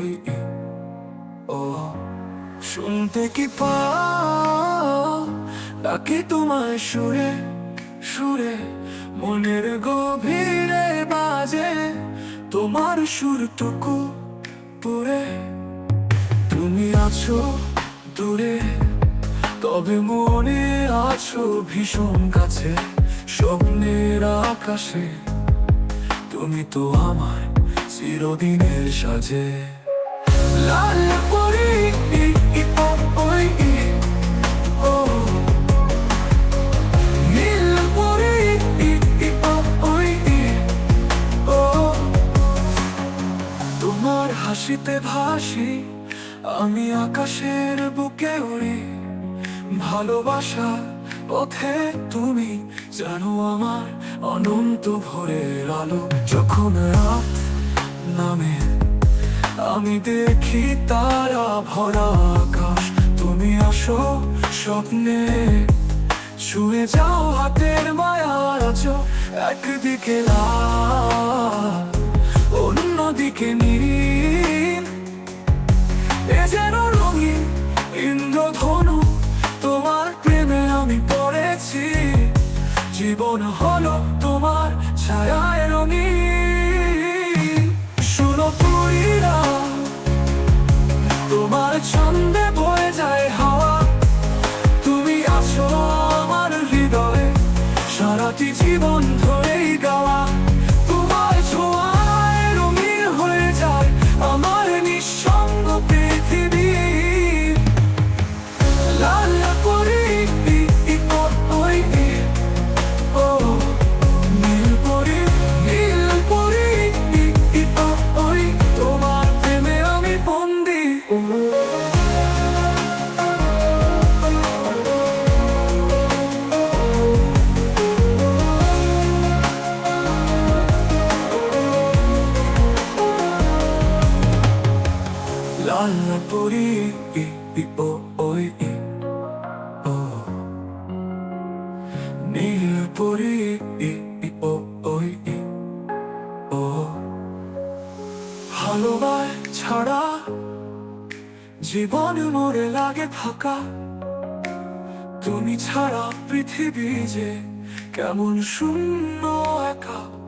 ই ও শুনতে কি পাও? ডাকে সুরে সুরে। মনের গভীরে বাজে তোমার সুরটুকু পুরে। তুমি আছো দূরে। তবে মনে আছো ভীষণ কাছে, স্বপ্নের আকাশে। তুমি তো আমার চিরদিনের সাজে। লাল পরি তোমার হাসিতে ভাসি, আমি আকাশের বুকে উড়ি। ভালোবাসা পথে তুমি জানো আমার অনন্ত ভোরের আলো যখন রাত নামে। আমি দেখি তারা ভরা আকাশ, তুমি আসো স্বপ্নে। ছুঁয়ে যাও হাতের মায়ার আছো একদিকে অন্যদিকে নীল। লাল পরি, ই ই, ও ওই ই ও। নীল পরি, ই ই, ও ওই ই ও। ভালোবাস ছাড়া জীবন মরে লাগে ফাঁকা। তুমি ছাড়া পৃথিবী যে কেমন শূন্য একা।